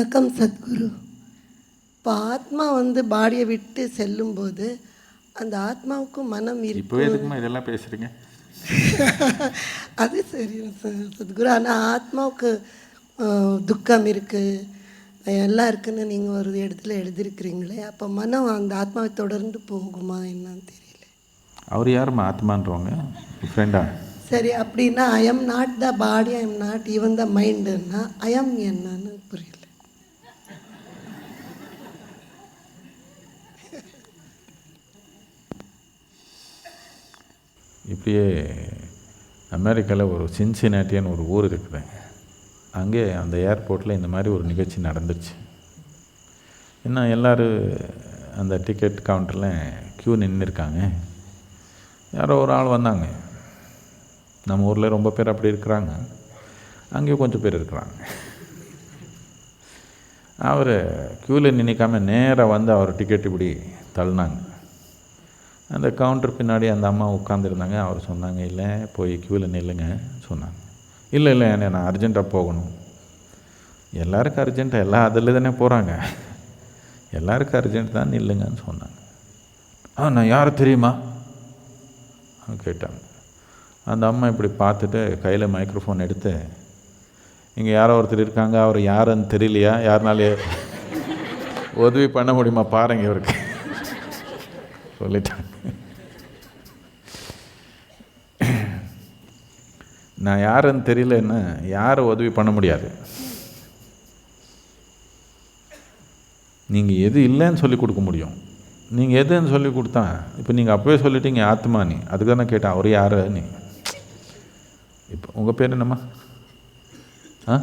வணக்கம் சத்குரு. இப்போ ஆத்மா வந்து பாடியை விட்டு செல்லும்போது அந்த ஆத்மாவுக்கு மனம் இப்போ எதுக்குமா இதெல்லாம் பேசுகிறீங்க அது சரி சத்குரு ஆனால் ஆத்மாவுக்கு துக்கம் இருக்குது எல்லாம் இருக்குன்னு நீங்கள் ஒரு இடத்துல எழுதியிருக்கிறீங்களே அப்போ மனம் அந்த ஆத்மாவை தொடர்ந்து போகுமா என்னன்னு தெரியல. அவர் யாரும்மா? ஆத்மான்றவங்க? ஃப்ரெண்டா சரி அப்படின்னா I am not the body I am not even the மைண்டுன்னா I am என்னன்னு புரியல. இப்படியே அமெரிக்காவில் ஒரு சின்சினாட்டின்னு ஒரு ஊர் இருக்குது. அங்கே அந்த ஏர்போர்ட்டில் இந்த மாதிரி ஒரு நிகழ்ச்சி நடந்துச்சு. என்ன எல்லோரும் அந்த டிக்கெட் கவுண்டரில் க்யூ நின்றுருக்காங்க யாரோ ஒரு ஆள் வந்தாங்க. நம்ம ஊரில் ரொம்ப பேர் அப்படி இருக்கிறாங்க. அங்கேயும் கொஞ்சம் பேர் இருக்கிறாங்க. அவர் க்யூவில் நினைக்காம நேராக வந்து அவர் டிக்கெட் இப்படி தள்ளினாங்க. அந்த கவுண்டர் பின்னாடி அந்த அம்மா உட்காந்துருந்தாங்க அவர் சொன்னாங்க இல்லை போய் க்யூவில் நில்லுங்க சொன்னாங்க. இல்லை இல்லை என்ன நான் அர்ஜெண்ட்டாக போகணும். எல்லாருக்கும் அர்ஜென்ட்டாக எல்லாம் அதில் தானே போகிறாங்க எல்லாருக்கும் அர்ஜென்ட் தான் நில்லுங்கன்னு சொன்னாங்க. ஆ நான் யார் தெரியுமா? கேட்டாங்க. அந்த அம்மா இப்படி பார்த்துட்டு கையில் மைக்ரோஃபோன் எடுத்து இங்கே யாரோ ஒருத்தர் இருக்காங்க அவர் யாருன்னு தெரியலையா? யாருனாலே உதவி பண்ண முடியுமா பாருங்க இவருக்கு. சொல்லிட்டாங்க. நான் யாருன்னு தெரியலன்னா யாரை உதவி பண்ண முடியாது. நீங்கள் எது இல்லைன்னு சொல்லி கொடுக்க முடியும். நீங்கள் எதுன்னு சொல்லி கொடுத்தா இப்போ நீங்கள் அப்போவே சொல்லிட்டீங்க ஆத்மா நீ அதுக்கு தானே கேட்டேன் அவர் யார் நீ இப்போ உங்கள் பேர் என்னம்மா? ஆ?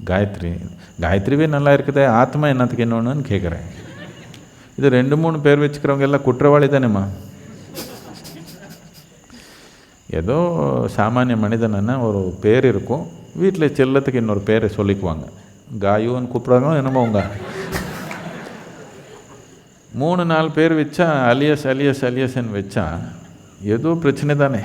காயத்ரி காயத்ரிவே நல்லா இருக்குதே ஆத்மா என்னத்துக்கு என்னன்னு கேட்குறேன் இது ரெண்டு மூணு பேர் வச்சுக்கிறவங்க எல்லாம் குற்றவாளி தானேம்மா? ஏதோ சாமானிய மனிதனா ஒரு பேர் இருக்கும் வீட்டில் செல்லத்துக்கு இன்னொரு பேரை சொல்லிக்குவாங்க. காயுன்னு கூப்பிட்றாங்களோ என்னமோ உங்க மூணு நாலு பேர் வச்சா அலியஸ் அலியஸ் அலியஸ்ன்னு வச்சா ஏதோ பிரச்சனை தானே.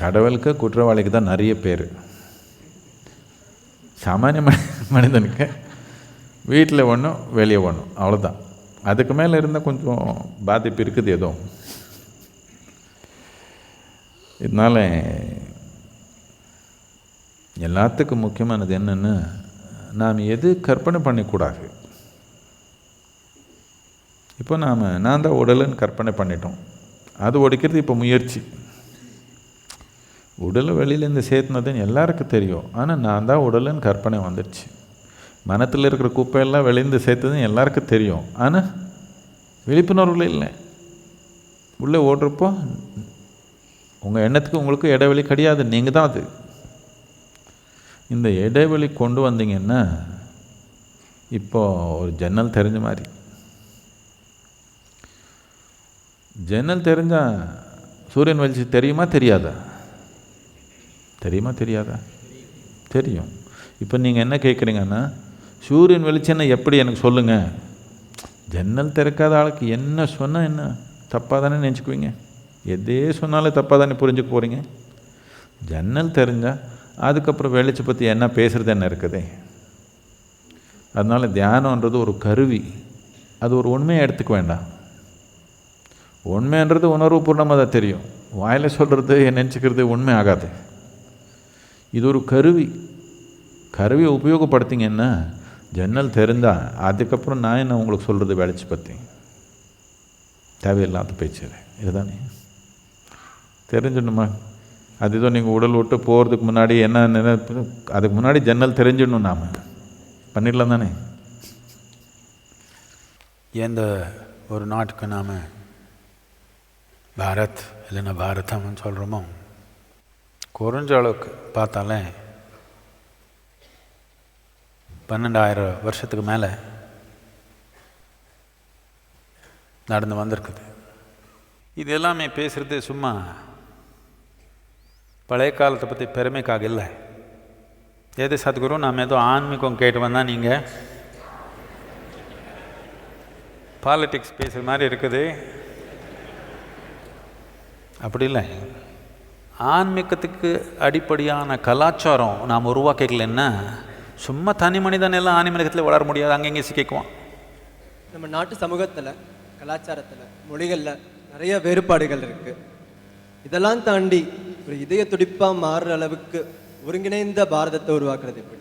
கடவுளுக்கு குற்றவாளிக்கு தான் நிறைய பேர். சாமானிய மனி மனிதனுக்கு வீட்டில் ஒன்றும் வெளியே ஒன்றும் அவ்வளோதான் அதுக்கு மேலே இருந்தால் கொஞ்சம் பாதிப்பு இருக்குது ஏதோ. இதனால் எல்லாத்துக்கும் முக்கியமானது என்னென்னா நாம் எது கற்பனை பண்ணிக்கூடாது. இப்போ நாம் நான் தான் உடலுன்னு கற்பனை பண்ணிட்டோம். அது ஒடிக்கிறது இப்போ முயற்சி. உடலை வெளியிலேருந்து சேர்த்துனதுன்னு எல்லாருக்கும் தெரியும். ஆனால் நான் தான் உடலுன்னு கற்பனை வந்துடுச்சு. மனத்தில் இருக்கிற குப்பையெல்லாம் வெளியிருந்து சேர்த்ததுன்னு எல்லாருக்கும் தெரியும். ஆனால் விழிப்புணர்வுல இல்லை. உள்ளே ஓடுறப்போ உங்கள் எண்ணத்துக்கு உங்களுக்கு இடைவெளி கிடையாது. நீங்கள் தான் அது. இந்த இடைவெளி கொண்டு வந்தீங்கன்னா இப்போது ஒரு ஜன்னல் தெரிஞ்ச மாதிரி. ஜன்னல் தெரிஞ்சால் சூரியன் வெளிச்சு தெரியுமா தெரியாதா? தெரியுமா தெரியாதா? தெரியும். இப்போ நீங்கள் என்ன கேட்குறீங்கன்னா சூரியன் வெளிச்சம்னா எப்படி எனக்கு சொல்லுங்கள் ஜன்னல் திறக்காத ஆளுக்கு என்ன சொன்னால் என்ன? தப்பாக தானே நினச்சிக்குவீங்க? எதே சொன்னாலும் தப்பாக தானே புரிஞ்சுக்க போகிறீங்க ஜன்னல் தெரிஞ்சால் அதுக்கப்புறம் வெளிச்ச பற்றி என்ன பேசுகிறது என்ன இருக்குது? அதனால் தியானன்றது ஒரு கருவி. அது ஒரு உண்மையை எடுத்துக்க வேண்டாம். உண்மைன்றது உணர்வுபூர்ணமாக தான் தெரியும். வாயில் சொல்கிறது நினச்சிக்கிறது உண்மை ஆகாது. இது ஒரு கருவி கருவியை உபயோகப்படுத்திங்கன்னா ஜன்னல் தெரிந்தால் அதுக்கப்புறம் நான் என்ன உங்களுக்கு சொல்கிறது வேலைச்சு பற்றி தேவையில்லாத பேச்சு இதுதானே தெரிஞ்சிடணுமா அது ஏதோ நீங்கள் உடல் விட்டு போகிறதுக்கு முன்னாடி என்ன நினைப்பு அதுக்கு முன்னாடி ஜன்னல் தெரிஞ்சிடணும் நாம் பண்ணிடலாம் தானே எந்த ஒரு நாட்டுக்கு நாம் பாரத் இல்லைன்னா பாரதம்னு சொல்கிறோமோ குறைஞ்ச அளவுக்கு பார்த்தாலே பன்னெண்டாயிரம் வருஷத்துக்கு மேலே நடந்து வந்திருக்குது. இது எல்லாமே பேசுகிறது சும்மா பழைய காலத்தை பற்றி பெருமைக்காக இல்லை. எது சத்குரு? நாம் ஏதோ ஆன்மீகம் கேட்டு வந்தால் நீங்கள் பாலிட்டிக்ஸ் பேசுகிற மாதிரி இருக்குது. அப்படி இல்லை. ஆன்மீகத்துக்கு அடிப்படையான கலாச்சாரம் நாம் உருவாக்கிக்கலன்னா சும்மா தனி மனிதன் எல்லாம் ஆன்மீகத்தில் வளர முடியாது அங்கங்கே சிக்கிக்குவான் நம்ம நாட்டு சமூகத்தில் கலாச்சாரத்தில் மொழிகளில் நிறைய வேறுபாடுகள் இருக்குது இதெல்லாம் தாண்டி ஒரு இதய துடிப்பாக மாறுற அளவுக்கு ஒருங்கிணைந்த பாரதத்தை உருவாக்குறது எப்படி?